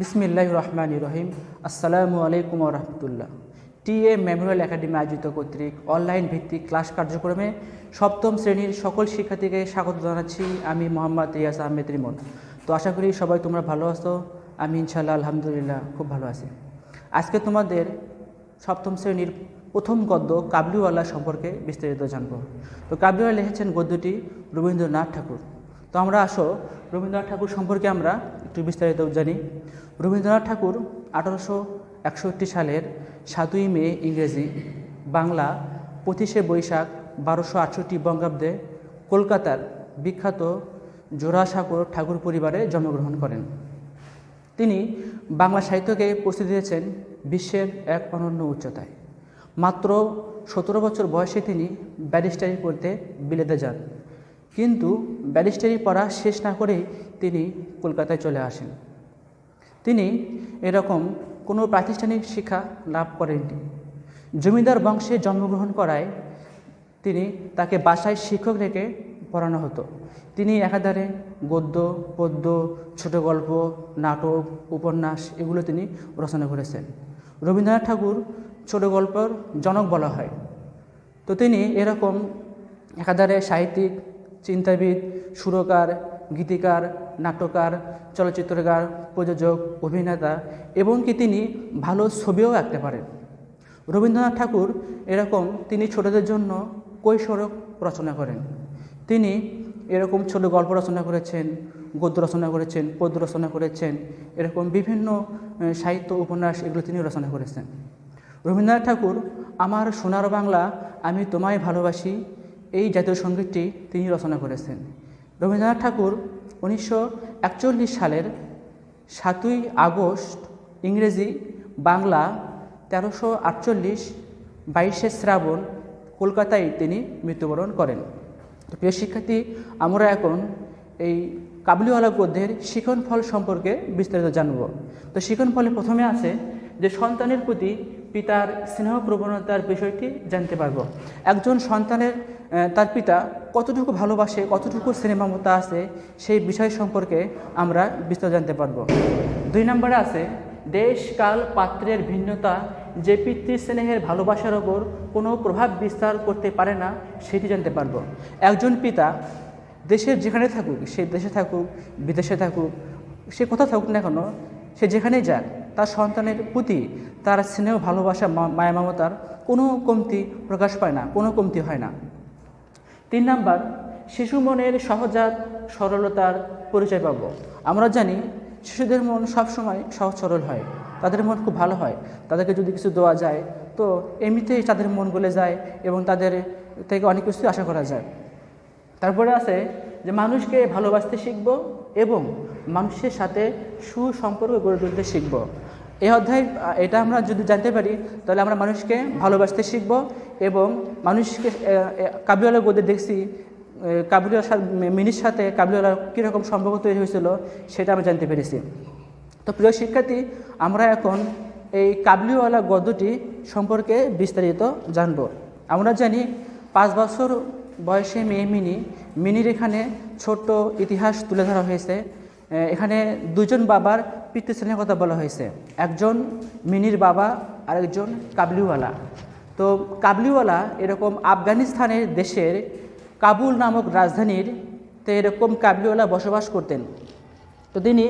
বিসমিল্লাহ রহমান রহিম। আসসালামু আলাইকুম রহমতুল্লাহ। টি এ মেমোরিয়াল একাডেমি আয়োজিত কর্তৃক অনলাইন ভিত্তিক ক্লাস কার্যক্রমে সপ্তম শ্রেণির সকল শিক্ষার্থীকে স্বাগত জানাচ্ছি। আমি মোহাম্মদ রিয়াজ আহমেদ রিমন। তো আশা করি সবাই তোমরা ভালো আছো। আমি ইনশাল্লাহ আলহামদুলিল্লাহ খুব ভালো আছি। আজকে তোমাদের সপ্তম শ্রেণির প্রথম গদ্য কাবলিওয়ালা সম্পর্কে বিস্তারিত জানব। তো কাবলিওয়ালা লিখেছেন গদ্যটি রবীন্দ্রনাথ ঠাকুর। তো আমরা আসো, রবীন্দ্রনাথ ঠাকুর সম্পর্কে আমরা একটু বিস্তারিত জানি। রবীন্দ্রনাথ ঠাকুর আঠারোশো একষট্টি সালের সাতই মে ইংরেজি বাংলা পঁচিশে বৈশাখ বারোশো আটষট্টি বঙ্গাব্দে কলকাতার বিখ্যাত জোড়াসাঁকোর ঠাকুর পরিবারে জন্মগ্রহণ করেন। তিনি বাংলা সাহিত্যকে পৌঁছে দিয়েছেন বিশ্বের এক অনন্য উচ্চতায়। মাত্র সতেরো বছর বয়সে তিনি ব্যারিস্টারি পড়তে বিলেতে যান। কিন্তু ব্যারিস্টারি পড়া শেষ না করেই তিনি কলকাতায় চলে আসেন। তিনি এরকম কোনো প্রাতিষ্ঠানিক শিক্ষা লাভ করেননি। জমিদার বংশে জন্মগ্রহণ করায় তিনি তাকে বাসায় শিক্ষক রেখে পড়ানো হতো। তিনি একাধারে গদ্য, পদ্য, ছোট গল্প, নাটক, উপন্যাস এগুলো তিনি রচনা করেছেন। রবীন্দ্রনাথ ঠাকুর ছোট গল্পর জনক বলা হয়। তো তিনি এরকম একাধারে সাহিত্যিক, চিন্তাবিদ, সুরকার গীতিকার, নাট্যকার, চলচ্চিত্রকার, প্রযোজক, অভিনেতা এবং কি তিনি ভালো ছবিও আঁকতে পারেন। রবীন্দ্রনাথ ঠাকুর এরকম তিনি ছোটদের জন্য কৈশোরক রচনা করেন। তিনি এরকম ছোট গল্প রচনা করেছেন, গদ্য রচনা করেছেন, পদ্য রচনা করেছেন, এরকম বিভিন্ন সাহিত্য উপন্যাস এগুলো তিনি রচনা করেছেন। রবীন্দ্রনাথ ঠাকুর, আমার সোনার বাংলা আমি তোমায় ভালোবাসি এই জাতীয় সঙ্গীতটি তিনি রচনা করেছেন। রবীন্দ্রনাথ ঠাকুর উনিশশো একচল্লিশ সালের সাতই আগস্ট ইংরেজি বাংলা তেরোশো আটচল্লিশ বাইশে শ্রাবণ কলকাতায় তিনি মৃত্যুবরণ করেন। প্রিয় শিক্ষার্থী, আমরা এখন এই কাবলিওয়ালা গদ্যের শিখন ফল সম্পর্কে বিস্তারিত জানব। তো শিখন ফলে প্রথমে আছে যে সন্তানের প্রতি পিতার স্নেহ প্রবণতার বিষয়টি জানতে পারব। একজন সন্তানের তার পিতা কতটুকু ভালোবাসে, কতটুকু স্নেহমমতা আছে, সেই বিষয় সম্পর্কে আমরা বিস্তার জানতে পারব। দুই নম্বরে আছে, দেশ, কাল, পাত্রের ভিন্নতা। যে পিতৃস্নেহের ভালোবাসার ওপর কোনো প্রভাব বিস্তার করতে পারে না, সেটি জানতে পারব। একজন পিতা দেশের যেখানে থাকুক, সে দেশে থাকুক, বিদেশে থাকুক, সে কোথাও থাকুক না কেন, সে যেখানেই যাক, তার সন্তানের প্রতি তার স্নেহ, ভালোবাসা মায়া, মমতার কোনো কমতি প্রকাশ পায় না, কোনো কমতি হয় না। তিন নাম্বার, শিশু মনের সহজাত সরলতার পরিচয় পাব। আমরা জানি শিশুদের মন সবসময় সহজ সরল হয়, তাদের মন খুব ভালো হয়। তাদেরকে যদি কিছু দেওয়া যায়, তো এমনিতেই তাদের মন গলে যায় এবং তাদের থেকে অনেক কিছু আশা করা যায়। তারপরে আছে যে মানুষকে ভালোবাসতে শিখব এবং মানুষের সাথে সুসম্পর্ক গড়ে তুলতে শিখব। এই অধ্যায় এটা আমরা যদি জানতে পারি, তাহলে আমরা মানুষকে ভালোবাসতে শিখব এবং মানুষকে কাবুলিওয়ালা গদে দেখছি কাবুলিওয়ার সাথে মিনির সাথে কাবুলিওয়ালার কীরকম সম্পর্ক তৈরি হয়েছিল সেটা আমরা জানতে পেরেছি। তো প্রিয় শিক্ষার্থী, আমরা এখন এই কাবলিওয়ালা গদ্যটি সম্পর্কে বিস্তারিত জানব। আমরা জানি পাঁচ বছর বয়সে মেয়ে মিনি, মিনির এখানে ছোট্ট ইতিহাস তুলে ধরা হয়েছে। এখানে দুজন বাবার পিতৃশ্রেণীর কথা বলা হয়েছে, একজন মিনির বাবা আরেকজন কাবলিওয়ালা। তো কাবলিওয়ালা এরকম আফগানিস্তানের দেশের কাবুল নামক রাজধানীর তে এরকম কাবলিওয়ালা বসবাস করতেন। তো তিনি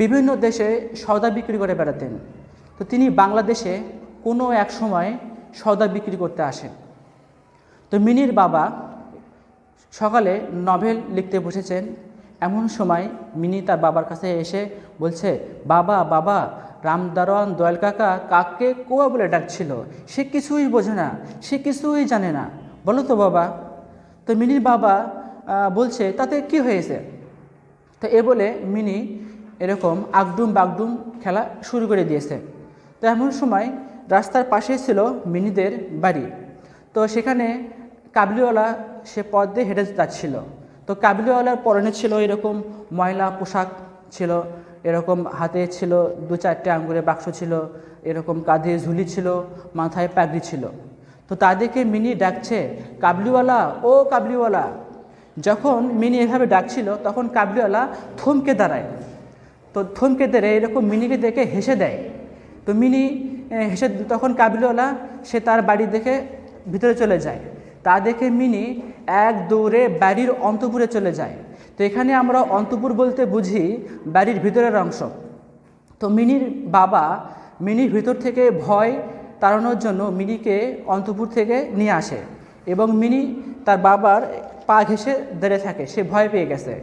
বিভিন্ন দেশে সওদা বিক্রি করে বেড়াতেন। তো তিনি বাংলাদেশে কোনো এক সময় সওদা বিক্রি করতে আসেন। তো মিনির বাবা সকালে নভেল লিখতে বসেছেন। এমন সময় মিনি তার বাবার কাছে এসে বলছে, বাবা বাবা রামদারওয়ান দয়াল কাকা কাককে কোয়া বলে ডাকছিল। সে কিছুই বোঝে না, সে কিছুই জানে না। বলো তো বাবা। তো মিনির বাবা বলছে, তাতে কি হয়েছে? তো এ বলে মিনি এরকম আগডুম বাগডুম খেলা শুরু করে দিয়েছে। তো এমন সময় রাস্তার পাশেই ছিল মিনিদের বাড়ি। তো সেখানে কাবলিওয়ালা সে পথ দিয়ে হেঁটে যাচ্ছিল। তো কাবলিওয়ালার পরনে ছিল এরকম ময়লা পোশাক ছিল। এরকম হাতে ছিল দু চারটে আঙ্গুরের বাক্স ছিল, এরকম কাঁধে ঝুলি ছিল, মাথায় পাগড়ি ছিল। তো তাদেরকে মিনি ডাকছে, কাবলিওয়ালা, ও কাবলিওয়ালা। যখন মিনি এভাবে ডাকছিল, তখন কাবলিওয়ালা থমকে দাঁড়ায়। তো থমকে দেরে এরকম মিনিকে দেখে হেসে দেয়। তো মিনি হেসে তখন কাবিলওয়ালা, সে তার বাড়ি দেখে ভিতরে চলে যায়। তা দেখে মিনি এক দৌড়ে বাড়ির অন্তপুরে চলে যায়। তো এখানে আমরা অন্তপুর বলতে বুঝি বাড়ির ভিতরের অংশ। তো মিনির বাবা মিনির ভিতর থেকে ভয় তাড়ানোর জন্য মিনিকে অন্তপুর থেকে নিয়ে আসে এবং মিনি তার বাবার পা ঘেঁষে দাঁড়িয়ে থাকে, সে ভয় পেয়ে গেছে।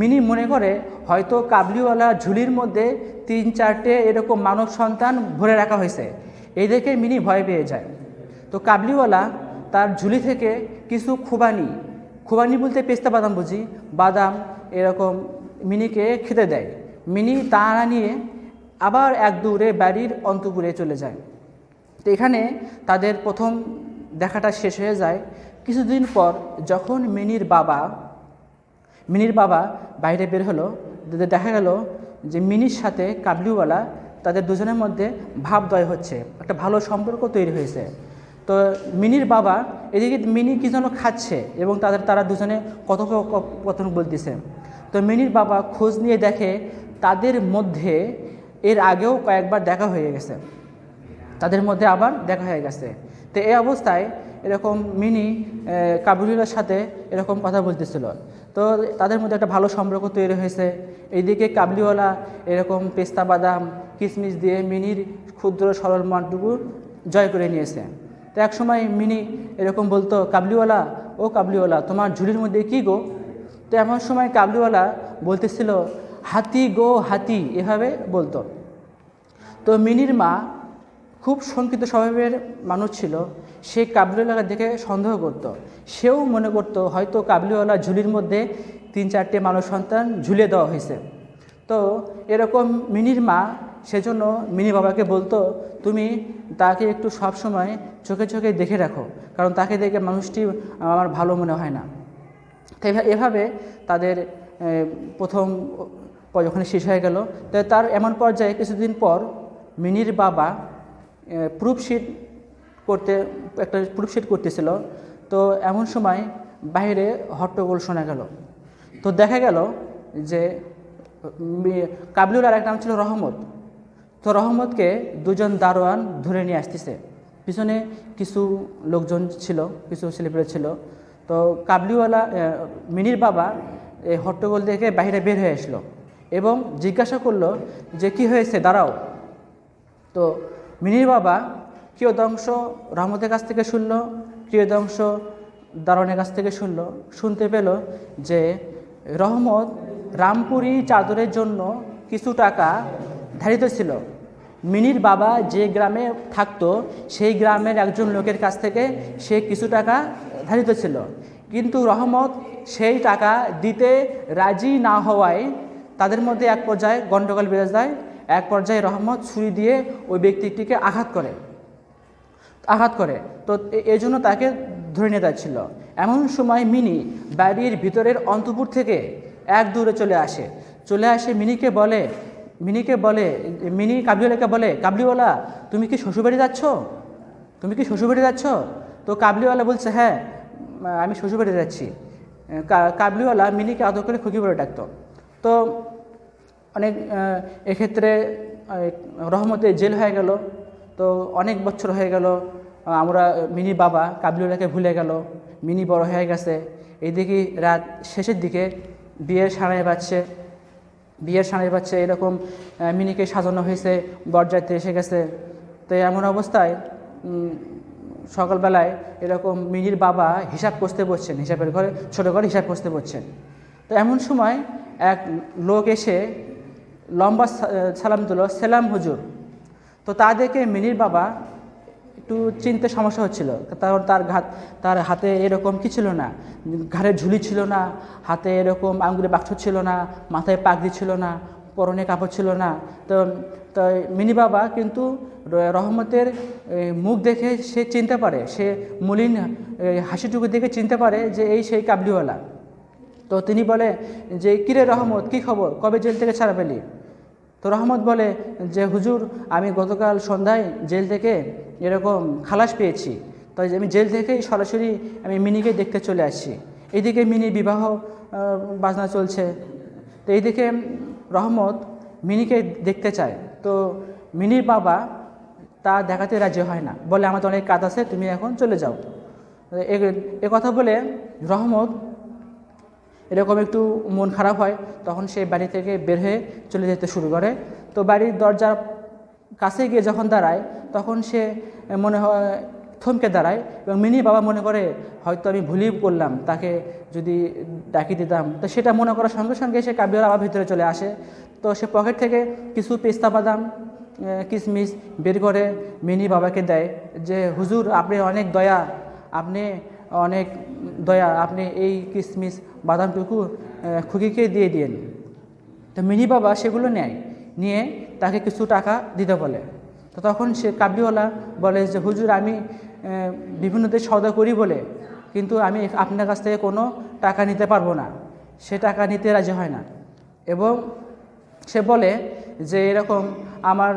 মিনি মনে করে, হয়তো কাবলিওয়ালা ঝুলির মধ্যে তিন চারটে এরকম মানব সন্তান ভরে রাখা হয়েছে। এই দেখে মিনি ভয় পেয়ে যায়। তো কাবলিওয়ালা তার ঝুলি থেকে কিছু খুবানি খুবানি বলতে পেস্তা বাদাম বুঝি। বাদাম এরকম মিনিকে খেতে দেয়। মিনি তাড়া নিয়ে আবার এক দৌড়ে বাড়ির অন্তপুরে চলে যায়। তো এখানে তাদের প্রথম দেখাটা শেষ হয়ে যায়। কিছুদিন পর যখন মিনির বাবা মিনির বাবা বাইরে বের হলো দেখা গেল যে মিনির সাথে কাবলিওয়ালা তাদের দুজনের মধ্যে ভাবদয় হচ্ছে। একটা ভালো সম্পর্ক তৈরি হয়েছে। তো মিনির বাবা এদিকে মিনি কি যেন খাচ্ছে এবং তাদের তারা দুজনে কথোপকথন বলতেছে। তো মিনির বাবা খোঁজ নিয়ে দেখে তাদের মধ্যে এর আগেও কয়েকবার দেখা হয়ে গেছে। তাদের মধ্যে আবার দেখা হয়ে গেছে। তো এই অবস্থায় এরকম মিনি কাবুলির সাথে এরকম কথা বলতেছিল। তো তাদের মধ্যে একটা ভালো সম্পর্ক তৈরি হয়েছে। এইদিকে কাবলিওয়ালা এরকম পেস্তা বাদাম কিশমিশ দিয়ে মিনির ক্ষুদ্র সরল মনটুকু জয় করে নিয়েছে। এক সময় মিনি এরকম বলতো, কাবলিওয়ালা, ও কাবলিওয়ালা, তোমার ঝুলির মধ্যে কি গো? তো এমন সময় কাবলিওয়ালা বলতেছিল, হাতি গো হাতি, এভাবে বলতো। তো মিনির মা খুব শঙ্কিত স্বভাবের মানুষ ছিল, সে কাবলিওয়ালা দেখে সন্দেহ করত। সেও মনে করত, হয়তো কাবলিওয়ালা ঝুলির মধ্যে তিন চারটে মানুষ সন্তান ঝুলিয়ে দেওয়া হয়েছে। তো এরকম মিনির মা সেজন্য মিনি বাবাকে বলতো, তুমি তাকে একটু সব সময় চোখে চোখে দেখে রাখো, কারণ তাকে দেখে মানুষটি আমার ভালো মনে হয় না। তো এভা- এভাবে তাদের প্রথম যখন শেষ হয়ে গেল, তো তার এমন পর্যায়ে কিছুদিন পর মিনির বাবা প্রুফশিট করতে, একটা প্রুফশিট করতেছিল। তো এমন সময় বাইরে হট্টগোল শোনা গেল। তো দেখা গেল যে কাবলুর আর এক নাম ছিল রহমত। তো রহমতকে দুজন দারোয়ান ধরে নিয়ে আসতেছে। পিছনে কিছু লোকজন ছিল, কিছু সেলিব্রেট ছিল। তো কাবলিওয়ালা মিনির বাবা এই হট্টগোল দেখে বাইরে বের হয়ে আসলো এবং জিজ্ঞাসা করল যে, কি হয়েছে? দাঁড়াও। তো মিনির বাবা কিয়দংশ রহমতের কাছ থেকে শুনলো। কিয়দংশ দারণের কাছ থেকে শুনলো। শুনতে পেল যে রহমত রামপুরি চাদরের জন্য কিছু টাকা ধারিত ছিল। মিনির বাবা যে গ্রামে থাকতো, সেই গ্রামের একজন লোকের কাছ থেকে সে কিছু টাকা ধারিত ছিল। কিন্তু রহমত সেই টাকা দিতে রাজি না হওয়ায় তাদের মধ্যে এক পর্যায়ে গণ্ডগোল বেড়ে যায়, এক পর্যায়ে রহমত ছুরি দিয়ে ওই ব্যক্তিটিকে আঘাত করে। আঘাত করে। তো এই জন্য তাকে ধরে নিয়ে যাচ্ছিল এমন সময় মিনি বাড়ির ভিতরের অন্তপুর থেকে এক দূরে চলে আসে। চলে আসে মিনিকে বলে মিনিকে বলে, মিনি কাবলিওয়ালাকে বলে, কাবলিওয়ালা, তুমি কি শ্বশুরবাড়ি যাচ্ছ? তুমি কি শ্বশুরবাড়ি যাচ্ছ? তো কাবলিওয়ালা বলছে হ্যাঁ আমি শ্বশুরবাড়ি যাচ্ছি। কাবলিওয়ালা মিনিকে আদর করে খুকি বলে ডাকতো। তো অনেক এক্ষেত্রে রহমতে জেল হয়ে গেল। তো অনেক বছর হয়ে গেল আমরা মিনি বাবা কাবলিওয়ালাকে ভুলে গেল। মিনি বড় হয়ে গেছে। এইদিকে রাত শেষের দিকে বিয়ের সানাই বাজছে। বিয়ের সানাই বাজছে এরকম মিনিকে সাজানো হয়েছে, বরযাত্রী এসে গেছে। তো এমন অবস্থায় সকালবেলায় এরকম মিনির বাবা হিসাব করতে বসছেন, হিসাবের ঘরে, ছোটো ঘরে হিসাব কষতে বসছেন। তো এমন সময় এক লোক এসে লম্বা সালাম দিল, সেলাম হুজুর। তো তা দেখে মিনির বাবা একটু চিনতে সমস্যা হচ্ছিল। কারণ তার ঘাত, তার হাতে এরকম কি ছিল না? ঘাড়ে ঝুলি ছিল না, হাতে এরকম আঙ্গুলে বাক্স ছিল না, মাথায় পাগড়ি ছিল না, পরনে কাপড় ছিল না। তো তো মিনি বাবা কিন্তু রহমতের মুখ দেখে সে চিনতে পারে। সে মলিন হাসিটুকু দেখে চিনতে পারে যে এই সেই কাবলিওয়ালা। তো তিনি বলে যে, কিরে রহমত, কি খবর? কবে জেল থেকে ছাড়া পেলি? তো রহমত বলে যে, হুজুর, আমি গতকাল সন্ধ্যায় জেল থেকে এরকম খালাস পেয়েছি। তাই আমি জেল থেকেই সরাসরি আমি মিনিকে দেখতে চলে আসছি। এইদিকে মিনি বিবাহ বাজনা চলছে। তো এইদিকে রহমত মিনিকে দেখতে চায়। তো মিনির বাবা তা দেখাতে রাজি হয় না। বলে, আমার তো অনেক কাজ আছে, তুমি এখন চলে যাও। এ- কথা বলে রহমত এরকম একটু মন খারাপ হয়, তখন সে বাড়ি থেকে বের হয়ে চলে যেতে শুরু করে। তো বাড়ির দরজার কাছে গিয়ে যখন দাঁড়ায়, তখন সে মনে হয়, থমকে দাঁড়ায় এবং মিনি বাবা মনে করে, হয়তো আমি ভুলই করলাম, তাকে যদি ডাকি দিতাম। তো সেটা মনে করার সঙ্গে সঙ্গে সে কাবিওর আবার ভিতরে চলে আসে। তো সে পকেট থেকে কিছু পেস্তা বাদাম কিশমিশ বের করে মিনি বাবাকে দেয় যে, হুজুর, আপনি অনেক দয়া, আপনি অনেক দয়া, আপনি এই কিশমিশ বাদামটুকু খুকিকে দিয়ে দিন তো মিনি বাবা সেগুলো নেয়, নিয়ে তাকে কিছু টাকা দিতে বলে। তো তখন সে কাবলিওয়ালা বলে যে, হুজুর, আমি বিভিন্ন দেশ সওদা করি বলে, কিন্তু আমি আপনার কাছ থেকে কোনো টাকা নিতে পারব না। সে টাকা নিতে রাজি হয় না। এবং সে বলে যে, এরকম আমার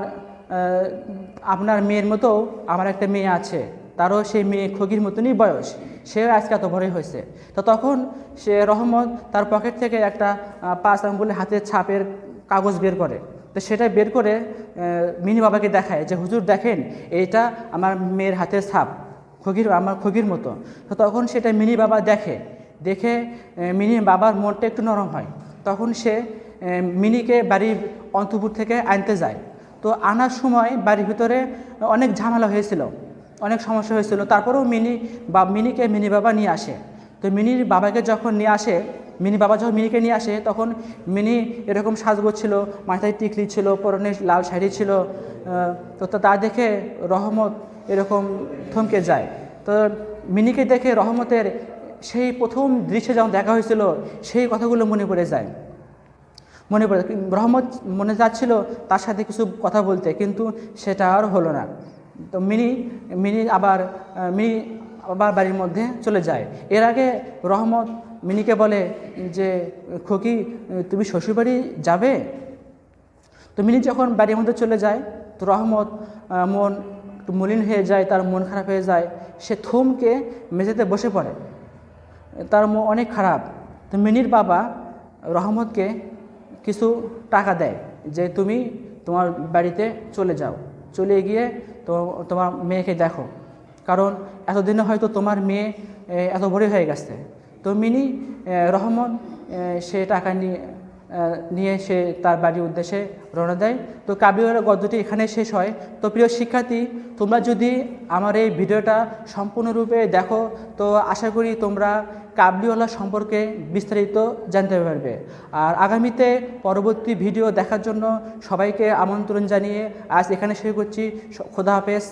আপনার মেয়ের মতো আমার একটা মেয়ে আছে। তারও সেই মেয়ে খগির মতনই বয়স। সেও আজকে এত বড়ই হয়েছে। তো তখন সে রহমত তার পকেট থেকে একটা পাঁচ আঙ্গুলের হাতের ছাপের কাগজ বের করে। তো সেটা বের করে মিনি বাবাকে দেখায় যে, হুজুর দেখেন এইটা আমার মেয়ের হাতের ছাপ, খগির, আমার খগির মতো। তো তখন সেটা মিনি বাবা দেখে। দেখে মিনি বাবার মনটা একটু নরম হয়। তখন সে মিনিকে বাড়ির অন্তপুর থেকে আনতে যায়। তো আনার সময় বাড়ির ভিতরে অনেক ঝামেলা হয়েছিল। অনেক সমস্যা হয়েছিল। তারপরেও মিনি বা, মিনিকে মিনি বাবা নিয়ে আসে। তো মিনির বাবাকে যখন নিয়ে আসে, মিনি বাবা যখন মিনিকে নিয়ে আসে, তখন মিনি এরকম সাজগোজ ছিল, মাথায় টিকলি ছিল, পরনে লাল শাড়ি ছিল তো তা- দেখে রহমত এরকম থমকে যায়। তো মিনিকে দেখে রহমতের সেই প্রথম দৃশ্যে যখন দেখা হয়েছিল, সেই কথাগুলো মনে পড়ে যায়। মনে পড়ে রহমত মনে যাচ্ছিল তার সাথে কিছু কথা বলতে, কিন্তু সেটা আর হলো না। তো মিনি মিনি আবার মিনি আবার বাড়ির মধ্যে চলে যায়। এর আগে রহমত মিনিকে বলে যে, খোকি, তুমি শ্বশুরবাড়ি যাবে? তো মিনি যখন বাড়ির মধ্যে চলে যায়, তো রহমত মন একটু মলিন হয়ে যায়, তার মন খারাপ হয়ে যায়। সে থমকে মেঝেতে বসে পড়ে। তার মন অনেক খারাপ। তো মিনির বাবা রহমতকে কিছু টাকা দেয় যে, তুমি তোমার বাড়িতে চলে যাও। চলে গিয়ে তো তোমার মেয়েকে দেখো। কারণ এতদিনে হয়তো তোমার মেয়ে এত বড় হয়ে গেছে। তো মিনি রহমান সে টাকা নিয়ে নিয়ে সে তার বাড়ির উদ্দেশ্যে রওনা দেয়। তো কাবিওয়ার গদ্যটি এখানে শেষ হয়। তো প্রিয় শিক্ষার্থী, তোমরা যদি আমার এই ভিডিওটা সম্পূর্ণরূপে দেখো, তো আশা করি তোমরা কাবলিওয়ালা সম্পর্কে বিস্তারিত জানতে পারবে। আর আগামীতে পরবর্তী ভিডিও দেখার জন্য সবাইকে আমন্ত্রণ জানিয়ে আজ এখানে শুরু করছি। খোদা হাফেজ।